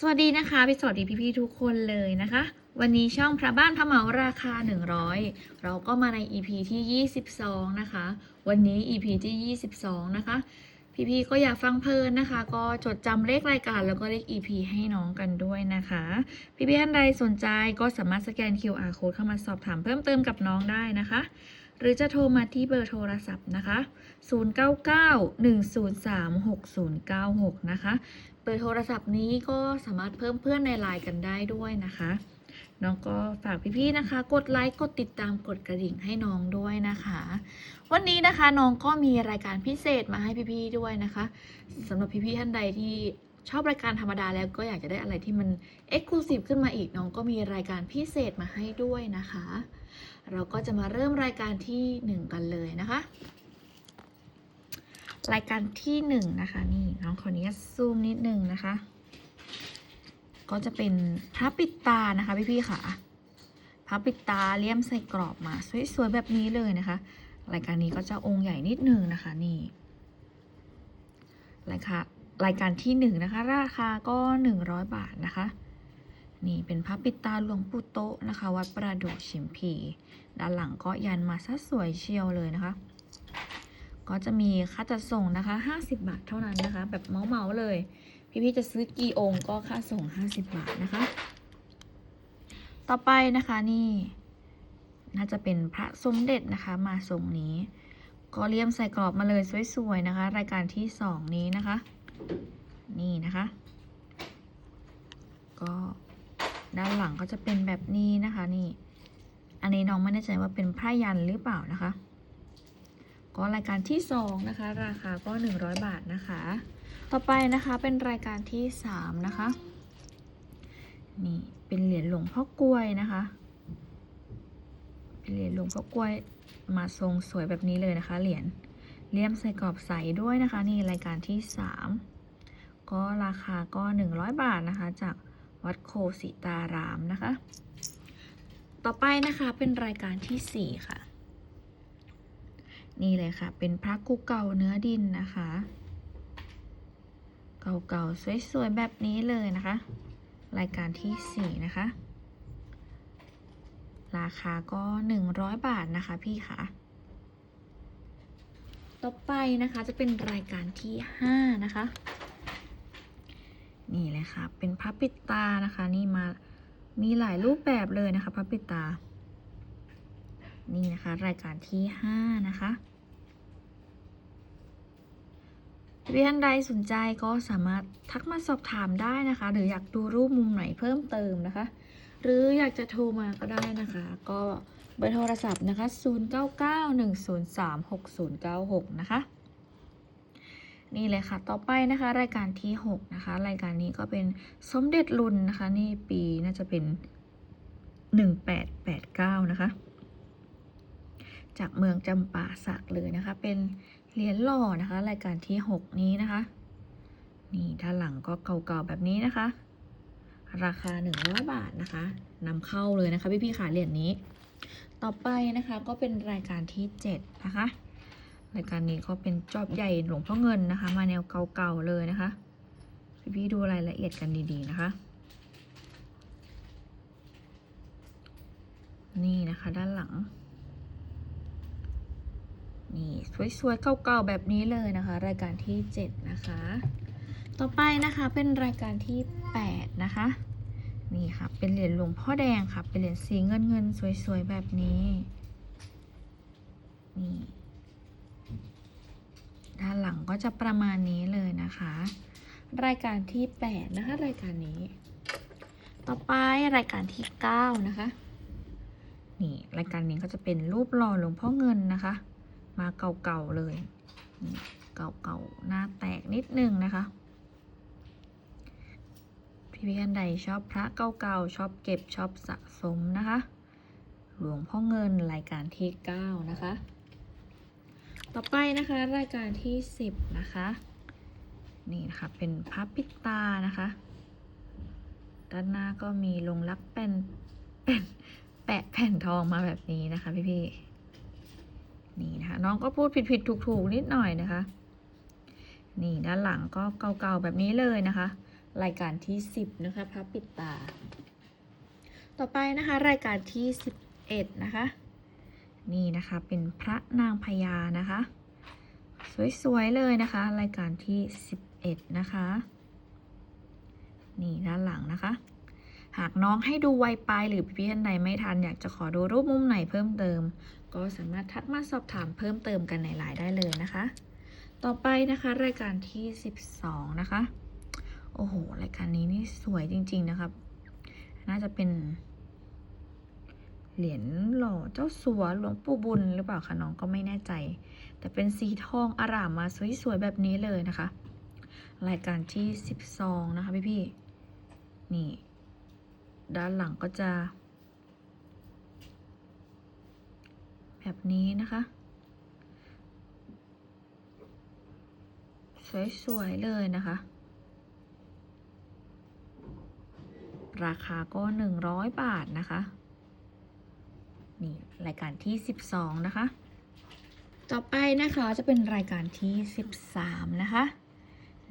สวัสดีนะคะพี่สวัสดีพี่ๆทุกคนเลยนะคะ วันนี้ช่องพระบ้านพระเหมาราคา 100 เราก็มาใน EP ที่ 22 นะคะ วันนี้ EP ที่ 22 นะคะ พี่ๆก็อยากฟังเพลินนะคะ ก็จดจำเลขรายการแล้วก็เลข EP ให้น้องกันด้วยนะคะ พี่ๆท่านใดสนใจก็สามารถสแกน QR code เข้ามาสอบถามเพิ่มเติมกับน้องได้นะคะหรือจะโทรมาที่เบอร์โทรศัพท์นะคะ 0991036096 นะคะ บอร์โทรศัพท์นี้ก็สามารถเพิ่มเพื่อนในไลน์กันได้ด้วยนะคะน้องก็ฝากพี่ๆนะคะ กดไลค์กดติดตามกดกระดิ่งให้น้องด้วยนะคะ วันนี้นะคะน้องก็มีรายการพิเศษมาให้พี่ๆด้วยนะคะสำหรับพี่ๆท่านใดที่ชอบรายการธรรมดาแล้วก็อยากจะได้อะไรที่มันเอ็กซ์คลูซีฟขึ้นมาอีกน้องก็มีรายการพิเศษมาให้ด้วยนะคะ เราก็จะมาเริ่มรายการที่หนึ่งกันเลยนะคะ รายการที่หนึ่งนะคะ นี่น้องขออนุญาตซูมนิดนึงนะคะ ก็จะเป็นพระปิดตานะคะพี่ๆค่ะพระปิดตาเลี่ยมใส่กรอบมา สวยๆแบบนี้เลยนะคะ รายการนี้ก็จะองค์ใหญ่นิดนึงนะคะนี่รายการรายการที่หนึ่งนะคะ ราคาก็หนึ่งร้อยบาทนะคะ นี่เป็นพระปิดตาหลวงปู่โตะนะคะ วัดประดู่ชิมพี ด้านหลังก็ยันมาซะสวยเชียวเลยนะคะ ก็จะมีค่าจัดส่งนะคะ 50 บาทเท่านั้นนะคะ แบบเมาๆเลย พี่ๆจะซื้อกี่องค์ก็ค่าส่ง 50 บาทนะคะ ต่อไปนะคะนี่น่าจะเป็นพระสมเด็จนะคะมาทรงนี้ ก็เลี่ยมใส่กรอบมาเลยสวยๆนะคะ รายการที่ 2 นี้นะคะ นี่นะคะ ก็ด้านหลังก็จะเป็นแบบนี้นะคะนี่ อันนี้น้องไม่แน่ใจว่าเป็นพระยันหรือเปล่านะคะ ก็รายการที่ 2 นะคะ ราคาก็ 100 บาทนะคะ ต่อไปนะคะเป็นรายการที่ 3 นะคะ นี่เป็นเหรียญหลวงพ่อกล้วยนะคะ เป็นเหรียญหลวงพ่อกล้วยมาทรงสวยแบบนี้เลยนะคะ เหรียญเลี่ยมใส่กรอบใสด้วยนะคะ นี่รายการที่ 3 ก็ราคาก็ 100 บาทนะคะ จากวัดโคสิตารามนะคะ ต่อไปนะคะเป็นรายการทีสี่4 ค่ะ นี่เลยค่ะ เป็นพระกุเก่าเนื้อดินนะคะ เก่าๆ สวยๆ แบบนี้เลยนะคะ รายการที่ 4 นะคะ ราคาก็ 100 บาทนะคะพี่คะต่อไปนะคะจะเป็นรายการที่ 5 นะคะ นี่เลยค่ะ เป็นพระปิดตานะคะ นี่มา มีหลายรูปแบบเลยนะคะพระปิดตานี่นะคะ รายการที่ 5 นะคะ พี่ท่านใดสนใจก็สามารถทักมาสอบถามได้นะคะ หรืออยากดูรูปมุมไหนเพิ่มเติมนะคะ หรืออยากจะโทรมาก็ได้นะคะ ก็เบอร์โทรศัพท์นะคะ 0991036096 นะคะ นี่เลยค่ะ ต่อไปนะคะ รายการที่ 6 นะคะ รายการนี้ก็เป็นสมเด็จรุ่นนะคะ นี่ปีน่าจะเป็น 1889 นะคะ จากเมืองจำปาสักเลยนะคะ เป็น เหรียญหล่อนะคะ รายการที่ 6 นี้นะคะ นี่ด้านหลังก็เก่าๆแบบนี้นะคะ ราคา 100 บาทนะคะนำเข้าเลยนะคะพี่ๆขาเหรียญนี้ ต่อไปนะคะก็เป็นรายการที่ 7 นะคะรายการนี้ก็เป็นจอบใหญ่หลวงพ่อเงินนะคะ มาแนวเก่าๆเลยนะคะ พี่ๆดูรายละเอียดกันดีๆนะคะ นี่นะคะด้านหลัง นี่สวยๆเก่าๆแบบนี้เลยนะคะ รายการที่ 7 นะคะ ต่อไปนะคะเป็นรายการที่ 8 นะคะ นี่ค่ะ เป็นเหรียญหลวงพ่อแดงค่ะ เป็นเหรียญสีเงินเงินๆสวยๆแบบนี้ นี่ ด้านหลังก็จะประมาณนี้เลยนะคะ รายการที่ 8 นะคะ รายการนี้ ต่อไปรายการที่ 9 นะคะ นี่รายการนี้ก็จะเป็นรูปหล่อหลวงพ่อเงินนะคะ มาเก่าๆเลย เก่าๆ หน้าแตกนิดนึงนะคะ พี่พี่ท่านใดชอบพระเก่าๆ ชอบเก็บชอบสะสมนะคะ หลวงพ่อเงินรายการที่ 9 นะคะ ต่อไปนะคะรายการที่ 10 นะคะ นี่นะคะเป็นพระปิตานะคะด้านหน้าก็มีลงรักเป็นเป็นแปะแผ่นทองมาแบบนี้นะคะพี่พี่ๆ นี่นะคะน้องก็พูดผิดผิดถูกถูกๆนิดหน่อยนะคะ นี่ด้านหลังก็เก่าๆแบบนี้เลยนะคะ รายการที่ 10 นะคะพระปิดตา ต่อไปนะคะ รายการที่ 11 นะคะ นี่นะคะเป็นพระนางพญานะคะ สวยๆเลยนะคะ รายการที่ 11 นะคะ นี่ด้านหลังนะคะหากน้องให้ดูไวไปหรือพี่ท่านใดไม่ทันอยากจะขอดูรูปมุมไหนเพิ่มเติม ก็สามารถทักมาสอบถามเพิ่มเติมกันในไลน์ได้เลยนะคะ ต่อไปนะคะรายการที่ 12 นะคะ โอ้โห รายการนี้นี่สวยจริง ๆ นะครับ น่าจะเป็น เหรียญหล่อเจ้าสัวหลวงปู่บุญหรือเปล่าคะน้องก็ไม่แน่ใจ แต่เป็นสีทองอร่ามมาสวยๆแบบนี้เลยนะคะ รายการที่ 12 นะคะพี่ๆนี่ ด้านหลังก็จะ แบบนี้นะคะ สวย ๆ เลยนะคะ ราคาก็ 100 บาทนะคะ นี่ รายการที่ 12 นะคะ ต่อไปนะคะจะเป็นรายการที่ 13 นะคะ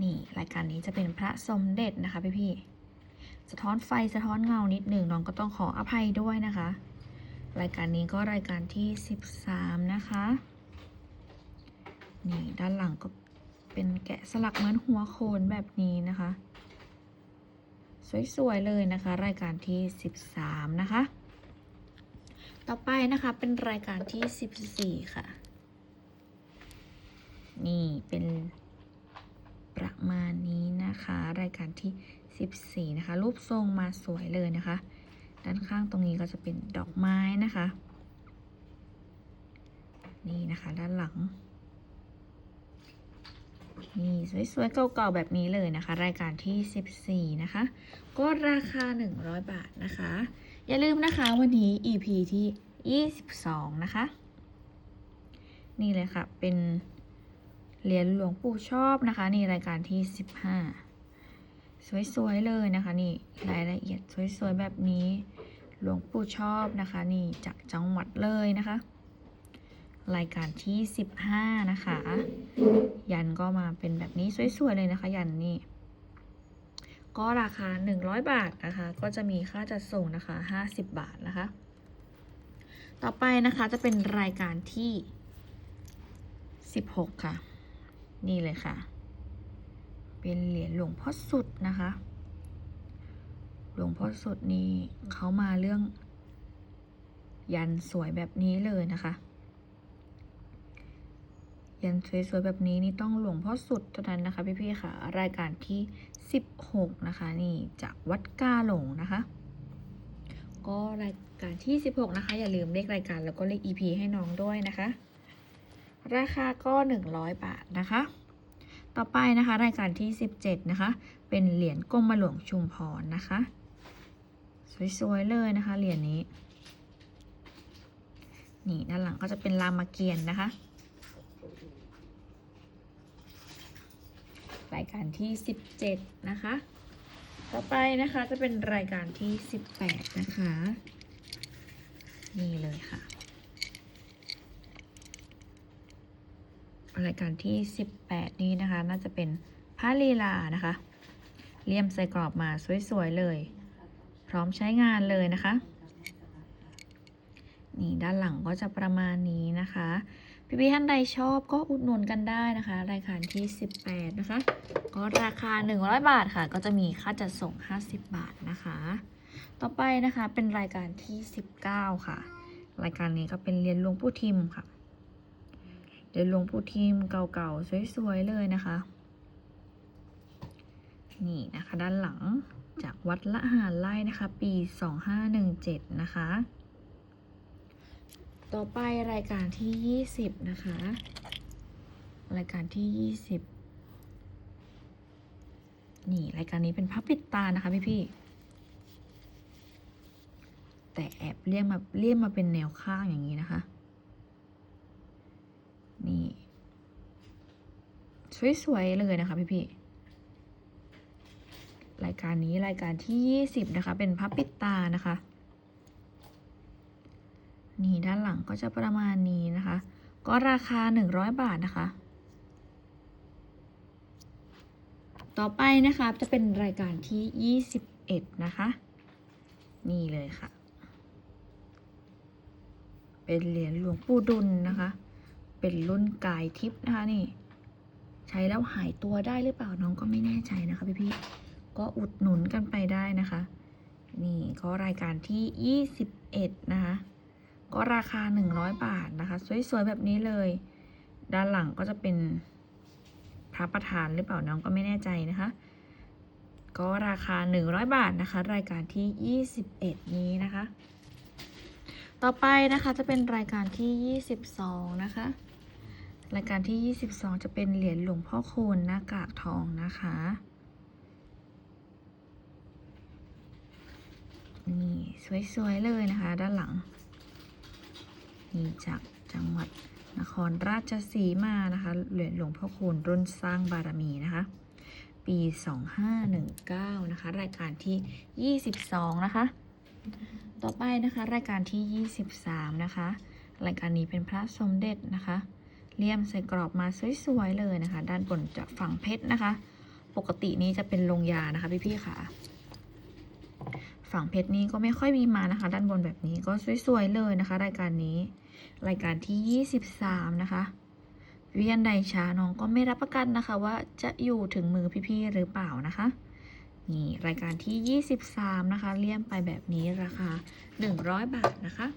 นี่รายการนี้จะเป็นพระสมเด็จนะคะพี่ๆสะท้อนไฟสะท้อนเงานิดหนึ่งน้องก็ต้องขออภัยด้วยนะคะ รายการนี้ก็รายการที่ 13 นะคะ นี่ด้านหลังก็เป็นแกะสลักเหมือนหัวโคนแบบนี้นะคะ สวยๆเลยนะคะ รายการที่ 13 นะคะ ต่อไปนะคะเป็นรายการที่ 14 ค่ะ นี่เป็นประมาณนี้นะคะ รายการที่ 14 นะคะ รูปทรงมาสวยเลยนะคะ ด้านข้างตรงนี้ก็จะเป็นดอกไม้นะคะ นี่นะคะด้านหลัง นี่สวยๆเก่าๆแบบนี้เลยนะคะ รายการที่ 14 นะคะ ก็ราคา 100 บาทนะคะ อย่าลืมนะคะวันนี้ EP ที่ 22 นะคะ นี่เลยค่ะเป็นเหรียญหลวงปู่ชอบนะคะ นี่รายการที่ 15 สวยๆเลยนะคะนี่รายละเอียดสวยๆแบบนี้หลวงปู่ชอบนะคะนี่จากจังหวัดเลยนะคะ รายการที่ 15 นะคะ ยันก็มาเป็นแบบนี้สวยๆเลยนะคะ ยันนี่ก็ราคา 100 บาทนะคะ ก็จะมีค่าจัดส่งนะคะ 50 บาทนะคะ ต่อไปนะคะจะเป็นรายการที่ 16 ค่ะ นี่เลยค่ะ เป็นเหรียญหลวงพ่อสุดนะคะ หลวงพ่อสุดนี่เขามาเรื่อง ยันสวยแบบนี้เลยนะคะ ยันสวยๆแบบนี้นี่ต้องหลวงพ่อสุดเท่านั้นนะคะพี่ๆค่ะ รายการที่ 16 นะคะ นี่จากวัดกาหลงนะคะ ก็รายการที่ 16 นะคะ อย่าลืมเลขรายการแล้วก็เลข EP ให้น้องด้วยนะคะ ราคาก็ 100 บาทนะคะ ต่อไปนะคะ รายการที่ 17 นะคะ เป็นเหรียญกรมหลวงชุมพรนะคะ สวยๆเลยนะคะ เหรียญนี้ นี่ด้านหลังก็จะเป็นรามเกียรตินะคะ รายการที่ 17 นะคะ ต่อไปนะคะจะเป็นรายการที่ 18 นะคะ นี่เลยค่ะ รายการที่ 18 นี้นะคะ น่าจะเป็นพระลีลานะคะ เลี่ยมใส่กรอบมาสวยๆเลย พร้อมใช้งานเลยนะคะ นี่ด้านหลังก็จะประมาณนี้นะคะ พี่ๆท่านใดชอบก็อุดหนุนกันได้นะคะ รายการที่ 18 นะคะ ก็ราคา 100 บาทค่ะ ก็จะมีค่าจัดส่ง 50 บาทนะคะ ต่อไปนะคะเป็นรายการที่ 19 ค่ะ รายการนี้ก็เป็นเรียนหลวงปู่ทิมค่ะ เรียนหลวงปู่ทิมเก่าๆ สวยๆ เลยนะคะ นี่นะคะด้านหลังจากวัดละหารไล่นะคะ ปี 2517 นะคะ ต่อไปรายการที่ 20 นะคะ รายการที่ 20 นี่รายการนี้เป็นพับปิดตานะคะพี่พี่ๆแต่แอบเลี่ยมมาเลี่ยมมาเป็นแนวข้างอย่างนี้นะคะ นี่ สวยๆเลยนะคะพี่ๆรายการนี้รายการที่ 20 นะคะ เป็นพับปิดตานะคะ นี่ด้านหลังก็จะประมาณนี้นะคะ ก็ราคา 100 บาทนะคะ ต่อไปนะคะจะเป็นรายการที่ 21 นะคะ นี่เลยค่ะเป็นเหรียญหลวงปู่ดุลนะคะ เป็นรุ่นกายทิพย์นะคะนี่ ใช้แล้วหายตัวได้หรือเปล่าน้องก็ไม่แน่ใจนะคะพี่ๆก็อุดหนุนกันไปได้นะคะ นี่ก็รายการที่ 21 นะคะ ก็ราคา 100 บาทนะคะ สวยๆ แบบนี้เลย ด้านหลังก็จะเป็นพระประธานหรือเปล่าน้องก็ไม่แน่ใจนะคะ ก็ราคา 100 บาทนะคะ รายการที่ 21 นี้นะคะ ต่อไปนะคะจะเป็นรายการที่ 22 นะคะ รายการที่ 22 จะเป็นเหรียญหลวงพ่อคูณหน้ากากทองนะคะ นี่สวย ๆ เลยนะคะ ด้านหลัง นี่จากจังหวัดนครราชสีมานะคะ เหรียญหลวงพ่อคูณรุ่นสร้างบารมีนะคะ ปี 2519 นะคะ รายการที่ 22 นะคะ ต่อไปนะคะ รายการที่ 23 นะคะ รายการนี้เป็นพระสมเด็จนะคะ เลี่ยมใส่กรอบมาสวยๆเลยนะคะ ด้านบนจะฝังเพชรนะคะ ปกตินี้จะเป็นลงยานะคะพี่ๆค่ะ ฝั่งเพชรนี้ก็ไม่ค่อยมีมานะคะ ด้านบนแบบนี้ก็สวยๆเลยนะคะ รายการนี้รายการที่ 23 นะคะ เวียนใดช้าน้องก็ไม่รับประกันนะคะ ว่าจะอยู่ถึงมือพี่ๆหรือเปล่านะคะนี่รายการที่ 23 นะคะ เลี่ยมไปแบบนี้ราคา 100 บาทนะคะ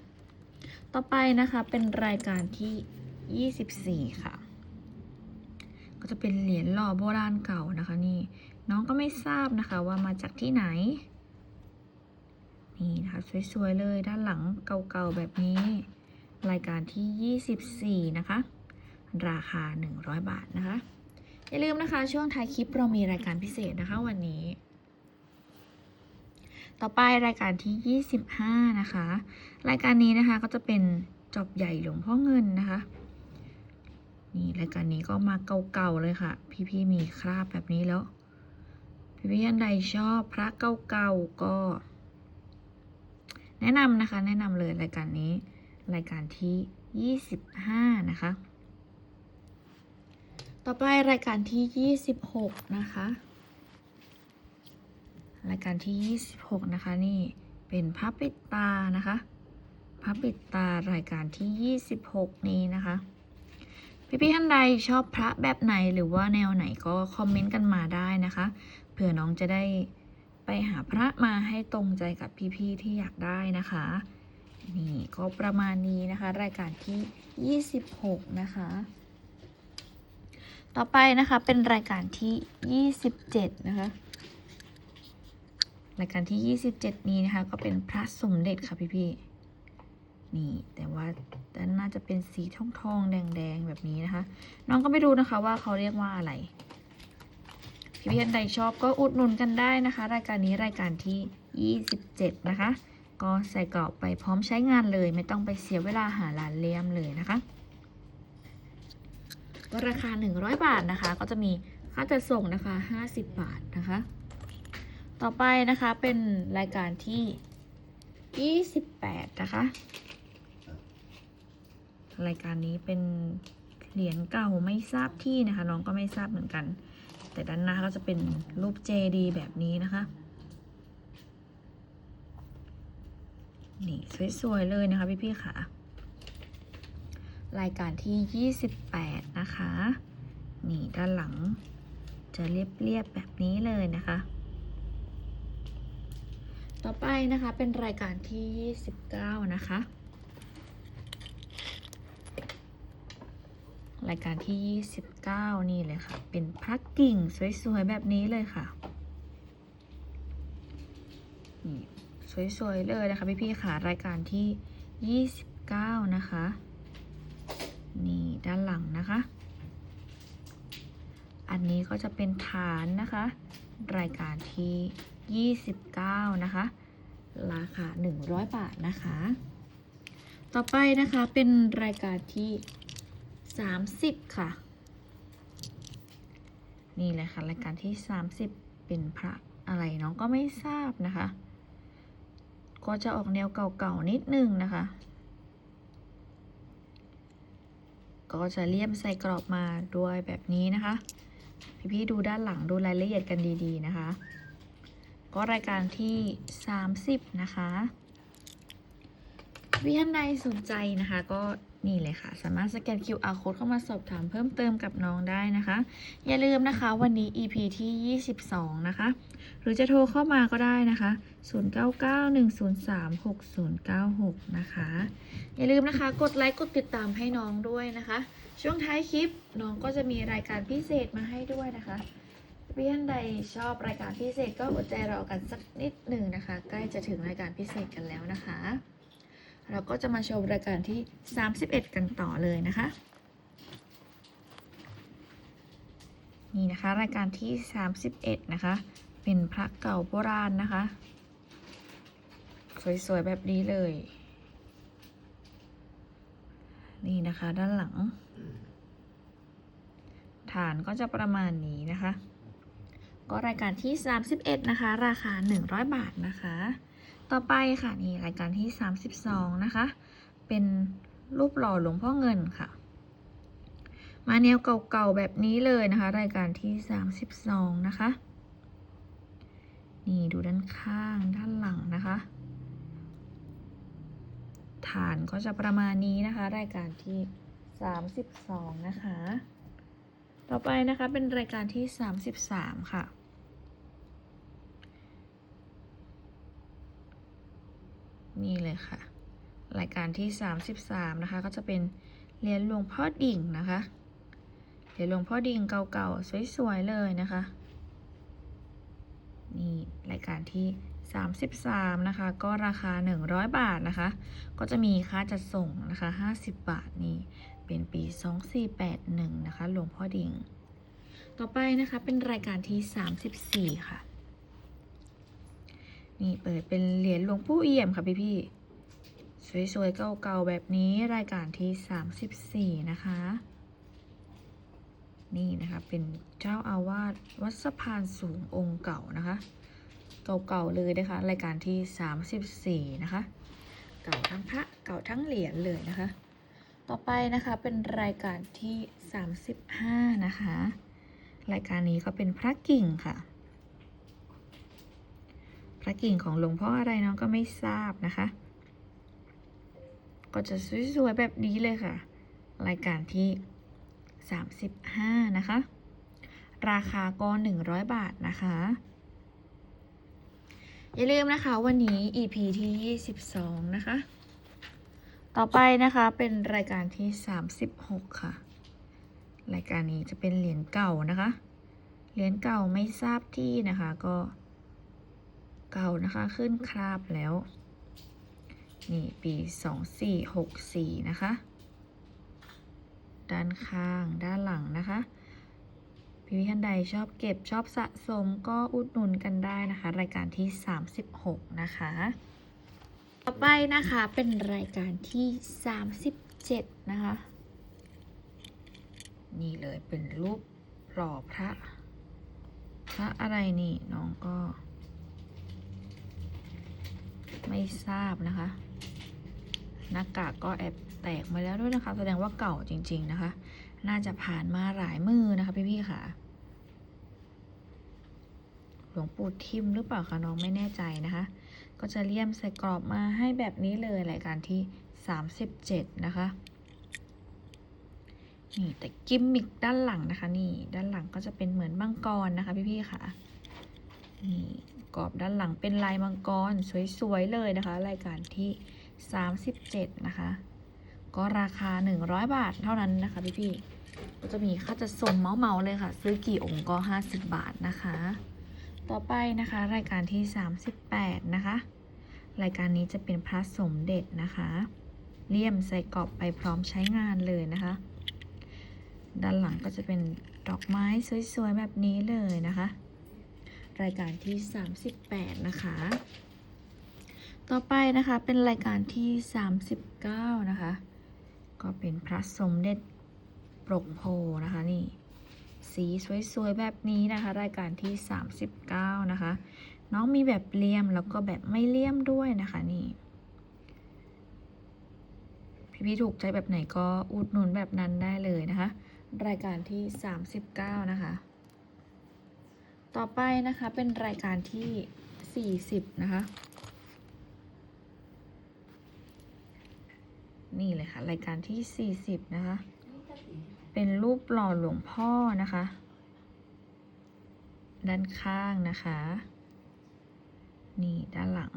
ต่อไปนะคะเป็นรายการที่ 24ค่ะ ก็จะเป็นเหรียญหล่อโบราณเก่านะคะนี่น้องก็ไม่ทราบนะคะว่ามาจากที่ไหน นี่นะคะสวยๆเลยด้านหลังเก่าๆแบบนี้ รายการที่24นะคะ ราคา100บาทนะคะ อย่าลืมนะคะช่วงท้ายคลิปเรามีรายการพิเศษนะคะวันนี้ต่อไปรายการที่ 25 นะคะ รายการนี้นะคะก็จะเป็นจอบใหญ่หลวงพ่อเงินนะคะ นี่รายการนี้ก็มาเก่าๆเลยค่ะ พี่ๆมีคราบแบบนี้แล้ว พี่ๆท่านใดชอบพระเก่าๆก็ แนะนำนะคะ แนะนำเลยรายการนี้ รายการที่ 25 นะคะ ต่อไปรายการที่ 26 นะคะ รายการที่ 26 นะคะนี่เป็นพระปิดตานะคะพระปิดตารายการที่ 26 นี้นะคะ พี่ๆท่านใดชอบพระแบบไหนหรือว่าแนวไหนก็คอมเมนต์กันมาได้นะคะ เผื่อน้องจะได้ไปหาพระมาให้ตรงใจกับพี่ๆที่อยากได้นะคะ นี่ก็ประมาณนี้นะคะ รายการที่ 26 นะคะ ต่อไปนะคะเป็นรายการที่ 27 นะคะรายการที่ 27 นี้นะคะ ก็เป็นพระสมเด็จค่ะพี่ๆ นี่แต่ว่าด้านน่าจะเป็นสีทองทองๆแดง ๆ แบบนี้นะคะ น้องก็ไม่รู้นะคะว่าเขาเรียกว่าอะไร พี่เพี่ท่านใดชอบก็อุดหนุนกันได้นะคะ รายการนี้รายการที่ 27 นะคะ ก็ใส่กรอบไปพร้อมใช้งานเลย ไม่ต้องไปเสียเวลาหาร้านเลี่ยมเลยนะคะ ก็ราคา 100 บาทนะคะ ก็จะมีค่าจัดส่งนะคะ 50 บาทนะคะ ต่อไปนะคะเป็นรายการที่ 28 นะคะ รายการนี้เป็นเหรียญเก่าไม่ทราบที่นะคะ น้องก็ไม่ทราบเหมือนกัน แต่ด้านหน้าก็จะเป็นรูปเจดีแบบนี้นะคะนี่สวยๆเลยนะคะพี่ๆค่ะ รายการที่ 28 นะคะ นี่ด้านหลังจะเรียบๆแบบนี้เลยนะคะ ต่อไปนะคะเป็นรายการที่ 29 นะคะ รายการที่ 29 นี่เลยค่ะ เป็นพระกิ่งสวยๆ แบบนี้เลยค่ะ นี่สวยๆ เลยนะคะพี่ๆค่ะ รายการที่ 29 นะคะ นี่ด้านหลังนะคะ อันนี้ก็จะเป็นฐานนะคะ รายการที่ 29 นะคะ ราคา 100 บาทนะคะ ต่อไปนะคะเป็นรายการที่ 30ค่ะ นี่เลยค่ะรายการที่30เป็นพระอะไรน้องก็ไม่ทราบนะคะ ก็จะออกแนวเก่าๆนิดนึงนะคะ ก็จะเลี่ยมใส่กรอบมาด้วยแบบนี้นะคะ พี่ๆดูด้านหลังดูรายละเอียดกันดีๆนะคะ ก็รายการที่ 30 นะคะพี่ท่านใดสนใจนะคะก็ นี่เลยค่ะ สามารถสแกน QR code เข้ามาสอบถามเพิ่มเติมกับน้องได้นะคะ อย่าลืมนะคะวันนี้ EP ที่ 22 นะคะ หรือจะโทรเข้ามาก็ได้นะคะ 0991036096 นะคะ อย่าลืมนะคะ กดไลค์กดติดตามให้น้องด้วยนะคะ ช่วงท้ายคลิปน้องก็จะมีรายการพิเศษมาให้ด้วยนะคะเพื่อนใดชอบรายการพิเศษก็อดใจรอกันสักนิดหนึ่งนะคะ ใกล้จะถึงรายการพิเศษกันแล้วนะคะ เราก็จะมาชมรายการที่ 31 กันต่อเลยนะคะ นี่นะคะรายการที่ 31 นะคะ เป็นพระเก่าโบราณนะคะ สวย ๆ แบบนี้เลย นี่นะคะด้านหลัง ฐานก็จะประมาณนี้นะคะ ก็รายการที่ 31 นะคะ ราคา 100 บาทนะคะ ต่อไปค่ะนี่รายการที่ 32 นะคะ เป็นรูปหล่อหลวงพ่อเงินค่ะ มาแนวเก่าๆแบบนี้เลยนะคะ รายการที่ 32 นะคะ นี่ดูด้านข้างด้านหลังนะคะ ฐานก็จะประมาณนี้นะคะ รายการที่ 32 นะคะ ต่อไปนะคะเป็นรายการที่ 33 ค่ะ นี่เลยค่ะ รายการที่ 33 นะคะ ก็จะเป็นเหรียญหลวงพ่อดิ่งนะคะเหรียญหลวงพ่อดิ่งเก่าๆ สวยๆ เลยนะคะ นี่รายการที่ 33 นะคะ ก็ราคา 100 บาทนะคะ ก็จะมีค่าจัดส่งนะคะ 50 บาทนี่เป็นปี 2481 นะคะ หลวงพ่อดิ่ง ต่อไปนะคะเป็นรายการที่ 34 ค่ะ นี่เปิดเป็นเหรียญหลวงปู่เอี่ยมค่ะพี่พี่สวยๆเก่าๆแบบนี้รายการที่ 34 นะคะ นี่นะคะเป็นเจ้าอาวาสวัดสะพานสูงองค์เก่านะคะ เก่าๆเลยนะคะ รายการที่ 34 นะคะ เก่าทั้งพระเก่าทั้งเหรียญเลยนะคะ ต่อไปนะคะเป็นรายการที่ 35 นะคะ รายการนี้ก็เป็นพระกิ่งค่ะ ระกิ่งของหลวงพ่ออะไรน้องก็ไม่ทราบนะคะ ก็จะสวยๆแบบนี้เลยค่ะ รายการที่ 35 นะคะ ราคาก็100 บาทนะคะ อย่าลืมนะคะวันนี้ EP ที่ 22 นะคะ ต่อไปนะคะเป็นรายการที่ 36 ค่ะ รายการนี้จะเป็นเหรียญเก่านะคะ เหรียญเก่าไม่ทราบที่นะคะก็ เก่านะคะขึ้นคราบแล้ว นี่ปี 2464 นะคะ ด้านข้างด้านหลังนะคะพี่ท่านใดชอบเก็บชอบสะสมก็อุดหนุนกันได้นะคะ รายการที่ 36 นะคะ ต่อไปนะคะเป็นรายการที่ 37 นะคะ นี่เลยเป็นรูปหล่อพระ พระอะไรนี่น้องก็ ไม่ทราบนะคะ หน้ากากก็แอบแตกมาแล้วด้วยนะคะ แสดงว่าเก่าจริง ๆนะคะ น่าจะผ่านมาหลายมือนะคะพี่ๆค่ะ หลวงปู่ทิมหรือเปล่าคะน้องไม่แน่ใจนะคะ ก็จะเลี่ยมใส่กรอบมาให้แบบนี้เลยรายการที่ 37 นะคะนี่แต่กิมมิกด้านหลังนะคะ นี่ด้านหลังก็จะเป็นเหมือนมังกรนะคะ พี่ๆค่ะนี่ กรอบด้านหลังเป็นลายมังกรสวยๆเลยนะคะ รายการที่ 37 นะคะ ก็ราคา 100 บาทเท่านั้นนะคะพี่ๆก็จะมีค่าจัดส่งเมาๆเลยค่ะ ซื้อกี่องค์ก็ 50 บาทนะคะ ต่อไปนะคะรายการที่ 38 นะคะ รายการนี้จะเป็นพระสมเด็จนะคะเลี่ยมใส่กรอบไปพร้อมใช้งานเลยนะคะ ด้านหลังก็จะเป็นดอกไม้สวยๆแบบนี้เลยนะคะ รายการที่ 38 นะคะ ต่อไปนะคะเป็นรายการที่ 39 นะคะ ก็เป็นพระสมเด็จปรกโพนะคะนี่สีสวยๆแบบนี้นะคะ รายการที่ 39 นะคะ น้องมีแบบเลี่ยมแล้วก็แบบไม่เลี่ยมด้วยนะคะนี่พี่ๆถูกใจแบบไหนก็อุดหนุนแบบนั้นได้เลยนะคะ รายการที่ 39 นะคะ ต่อไปนะคะเป็นรายการที่ 40 นะคะ นี่เลยค่ะ รายการที่ 40 นะคะ เป็นรูปหล่อหลวงพ่อนะคะ ด้านข้างนะคะ นี่ด้านหลัง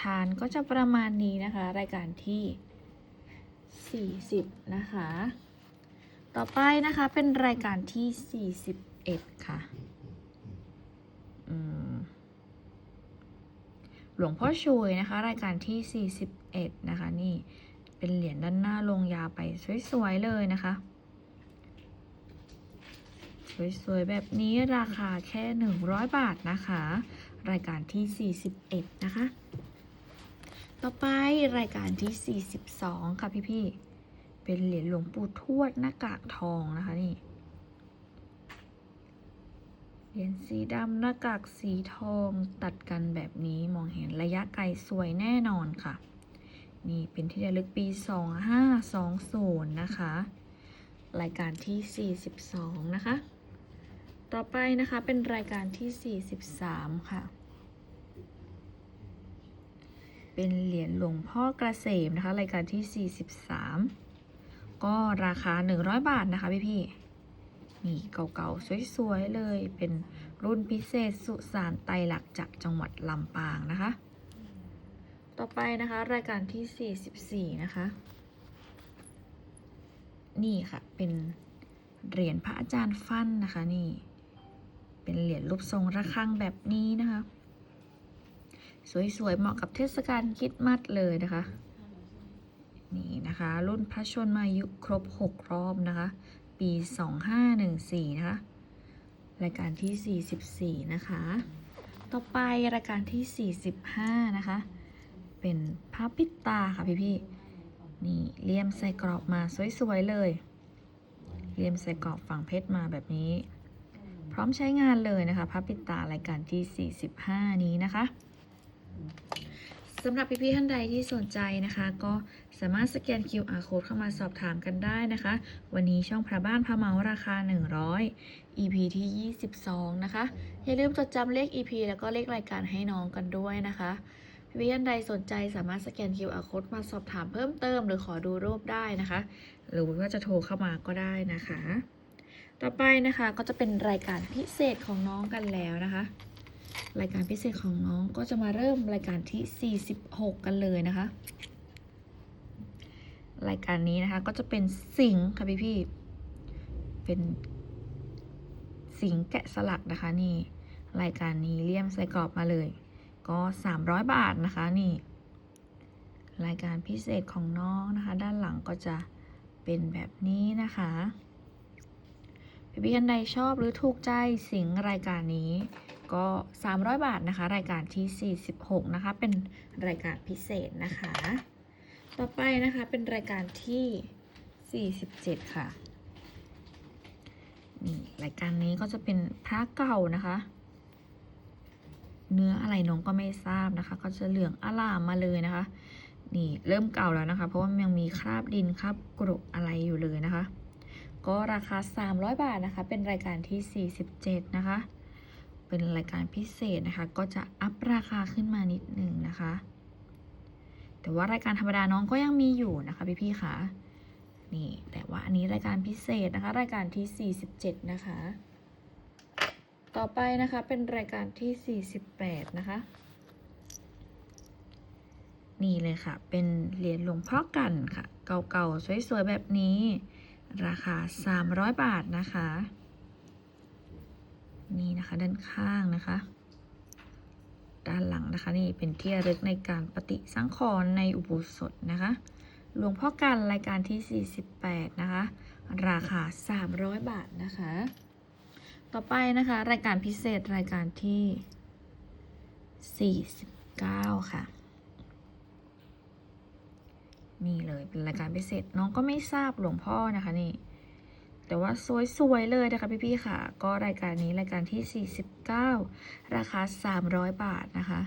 ฐานก็จะประมาณนี้นะคะ รายการที่ 40 นะคะ ต่อไปนะคะเป็นรายการที่ 41 ค่ะอืมหลวงพ่อช่วยนะคะ รายการที่ 41 นะคะ นี่เป็นเหรียญด้านหน้าลงยาไปสวยๆเลยนะคะ สวยๆ แบบนี้ราคาแค่ 100 บาทนะคะ รายการที่ 41 นะคะ ต่อไปรายการที่ 42 ค่ะพี่ๆ เป็นเหรียญหลวงปู่ทวดหน้ากากทองนะคะนี่ เหรียญสีดำหน้ากากสีทองตัดกันแบบนี้มองเห็นระยะไกลสวยแน่นอนค่ะ นี่เป็นที่ระลึกปี 2520 นะคะ รายการที่ 42 นะคะ ต่อไปนะคะเป็นรายการที่ 43 ค่ะเป็นเหรียญหลวงพ่อกระเสมนะคะ รายการที่ 43 ก็ราคา 100 บาทนะคะพี่พี่นี่เก่าๆ สวยๆ เลยเป็นรุ่นพิเศษสุสานไตหลักจากจังหวัดลำปางนะคะ ต่อไปนะคะรายการที่ 44 นะคะ นี่ค่ะเป็นเหรียญพระอาจารย์ฟั่นนะคะนี่ เป็นเหรียญรูปทรงระฆังแบบนี้นะคะ สวยๆ เหมาะกับเทศกาลคริดมัดเลยนะคะ นี่นะคะ รุ่นพระชนมายุครบ 6 รอบนะคะ ปี 2514 นะคะ รายการที่ 44 นะคะ ต่อไปรายการที่ 45 นะคะ เป็นพระปิตาค่ะพี่ๆนี่เลี่ยมใส่กรอบมาสวยๆเลย เลี่ยมใส่กรอบฝั่งเพชรมาแบบนี้ พร้อมใช้งานเลยนะคะพระปิตารายการที่ 45 นี้นะคะ สำหรับพี่ๆท่านใดที่สนใจนะคะ ก็สามารถสแกน QR code เข้ามาสอบถามกันได้นะคะ วันนี้ช่องพระบ้านพระเมาราคา 100 EP ที่ 22 นะคะ อย่าลืมจดจำเลข EP แล้วก็เลขรายการให้น้องกันด้วยนะคะพี่ๆท่านใดสนใจสามารถสแกน QR code มาสอบถามเพิ่มเติม หรือขอดูรูปได้นะคะ หรือว่าจะโทรเข้ามาก็ได้นะคะ ต่อไปนะคะก็จะเป็นรายการพิเศษของน้องกันแล้วนะคะ รายการพิเศษของน้องก็จะมาเริ่มรายการที่ 46 กันเลยนะคะ รายการนี้นะคะก็จะเป็นสิงค์ค่ะพี่พี่เป็นสิงแกะสลักนะคะนี่ รายการนี้เลี่ยมใส่กรอบมาเลย ก็ 300 บาทนะคะนี่ รายการพิเศษของน้องนะคะ ด้านหลังก็จะเป็นแบบนี้นะคะพี่พี่ท่านใดชอบหรือถูกใจสิงรายการนี้ ก็ 300 บาทนะคะ รายการที่ 46 นะคะ เป็นรายการพิเศษนะคะ ต่อไปนะคะเป็นรายการที่ 47 ค่ะนี่รายการนี้ก็จะเป็นพระเก่านะคะ เนื้ออะไรน้องก็ไม่ทราบนะคะ ก็จะเหลืองอลามมาเลยนะคะ นี่เริ่มเก่าแล้วนะคะ เพราะว่ามันยังมีคราบดินคราบกรุอะไรอยู่เลยนะคะ ก็ราคา 300 บาทนะคะ เป็นรายการที่ 47 นะคะ เป็นรายการพิเศษนะคะ ก็จะอัพราคาขึ้นมานิดหนึ่งนะคะ แต่ว่ารายการธรรมดาน้องก็ยังมีอยู่นะคะพี่ๆค่ะนี่แต่ว่าอันนี้รายการพิเศษนะคะ รายการที่ 47 นะคะ ต่อไปนะคะเป็นรายการที่ 48 นะคะ นี่เลยค่ะ เป็นเหรียญหลวงพ่อกันค่ะ เก่าๆ สวยๆ แบบนี้ ราคา 300 บาทนะคะ นี่นะคะด้านข้างนะคะ ด้านหลังนะคะนี่เป็นที่ระลึกในการปฏิสังขรณ์ในอุโบสถนะคะ หลวงพ่อกันรายการที่ 48 นะคะ ราคา 300 บาทนะคะ ต่อไปนะคะ รายการพิเศษรายการที่ 49 ค่ะนี่เลยเป็นรายการพิเศษน้องก็ไม่ทราบหลวงพ่อนะคะนี่ แต่ว่าสวยๆเลยนะคะพี่ๆค่ะ ก็รายการนี้รายการที่ 49 ราคา 300 บาทนะคะ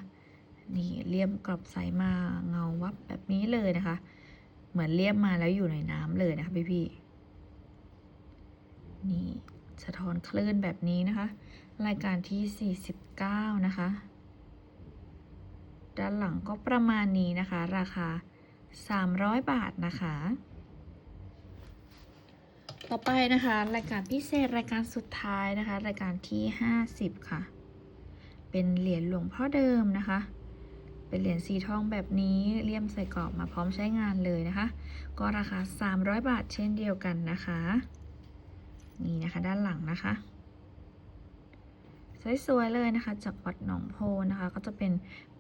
นี่เลี่ยมกรอบใสมาเงาวับแบบนี้เลยนะคะ เหมือนเลี่ยมมาแล้วอยู่ในน้ำเลยนะคะพี่ๆนี่สะท้อนคลื่นแบบนี้นะคะ รายการที่ 49 นะคะ ด้านหลังก็ประมาณนี้นะคะ ราคา 300 บาทนะคะ ต่อไปนะคะ รายการพิเศษรายการสุดท้ายนะคะ รายการที่50ค่ะ เป็นเหรียญหลวงพ่อเดิมนะคะ เป็นเหรียญสีทองแบบนี้เลี่ยมใส่กรอบมาพร้อมใช้งานเลยนะคะ ก็ราคา300บาทเช่นเดียวกันนะคะ นี่นะคะด้านหลังนะคะสวยๆเลยนะคะ จากวัดหนองโพนะคะ ก็จะเป็น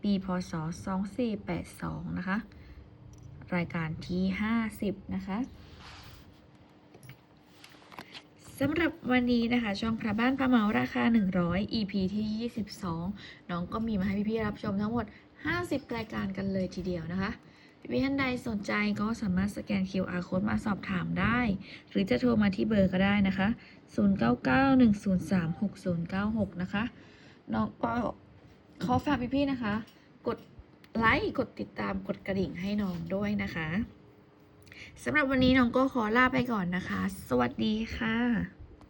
ปีพศ 2482 นะคะ รายการที่ 50 นะคะ สำหรับวันนี้นะคะ ช่องพระบ้านพระเมาราคา 100 EP ที่ 22 น้องก็มีมาให้พี่ๆรับชมทั้งหมด 50 รายการกันเลยทีเดียวนะคะพี่ๆท่านใดสนใจก็สามารถสแกน QR code มาสอบถามได้ หรือจะโทรมาที่เบอร์ก็ได้นะคะ 0991036096 นะคะ น้องก็ขอฝากพี่ๆนะคะ กดไลค์ กดติดตาม กดกระดิ่งให้น้องด้วยนะคะ สำหรับวันนี้น้องก็ขอลาไปก่อนนะคะ สวัสดีค่ะ